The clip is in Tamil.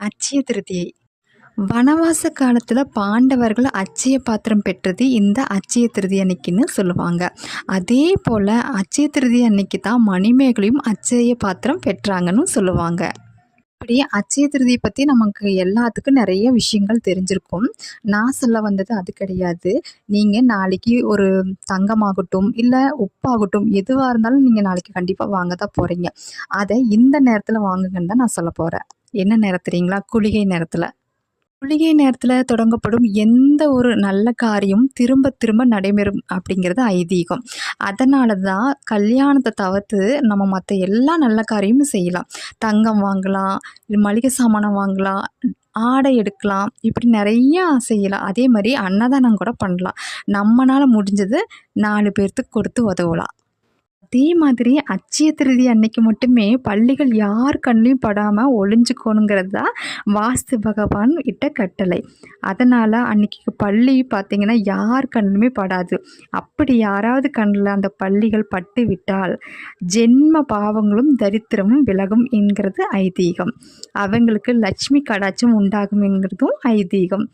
அச்சய திருதியை வனவாச காலத்தில் பாண்டவர்கள் அச்சய பாத்திரம் பெற்றது இந்த அச்சய திருதி அன்னைக்குன்னு சொல்லுவாங்க. அதே போல் அச்சய திருதி அன்னைக்கு தான் மணிமேகலையும் அச்சய பாத்திரம் பெற்றாங்கன்னு சொல்லுவாங்க. இப்படி அச்சய திருதியை பற்றி நமக்கு எல்லாத்துக்கும் நிறைய விஷயங்கள் தெரிஞ்சிருக்கும். நான் சொல்ல வந்தது அது கிடையாது. நீங்கள் நாளைக்கு ஒரு தங்கமாகட்டும் இல்லை உப்பாகட்டும் எதுவாக இருந்தாலும் நீங்கள் நாளைக்கு கண்டிப்பாக வாங்க தான் போகிறீங்க அதை இந்த நேரத்தில் வாங்குங்கன்னு தான் நான் சொல்ல போகிறேன் என்ன நேரம் குளிகை நேரத்தில். குளிகை நேரத்தில் தொடங்கப்படும் எந்த ஒரு நல்ல காரியம் திரும்ப திரும்ப நடைபெறும் அப்படிங்கிறது ஐதீகம். அதனால தான் கல்யாணத்தை தவிர்த்து நம்ம மற்ற எல்லா நல்ல காரியமும் செய்யலாம். தங்கம் வாங்கலாம் மளிகை சாமானம் வாங்கலாம் ஆடை எடுக்கலாம் இப்படி நிறையா செய்யலாம். அதே மாதிரி அன்னதானம் கூட பண்ணலாம். நம்மளால் முடிஞ்சது நாலு பேர்த்துக்கு கொடுத்து உதவலாம். அதே மாதிரி அச்சய திருதி அன்னைக்கு மட்டுமே பள்ளிகள் யார் கண்ணையும் படாமல் ஒளிஞ்சுக்கணுங்கிறது தான் வாஸ்து பகவான் இட்ட கட்டளை. அதனால் அன்னைக்கு பள்ளி பார்த்திங்கன்னா யார் கண்ணுமே படாது. அப்படி யாராவது கண்ணில் அந்த பள்ளிகள் பட்டு விட்டால் ஜென்ம பாவங்களும் தரித்திரமும் விலகும் என்கிறது ஐதீகம். அவங்களுக்கு லட்சுமி கடாச்சம் உண்டாகும் என்கிறதும் ஐதீகம்.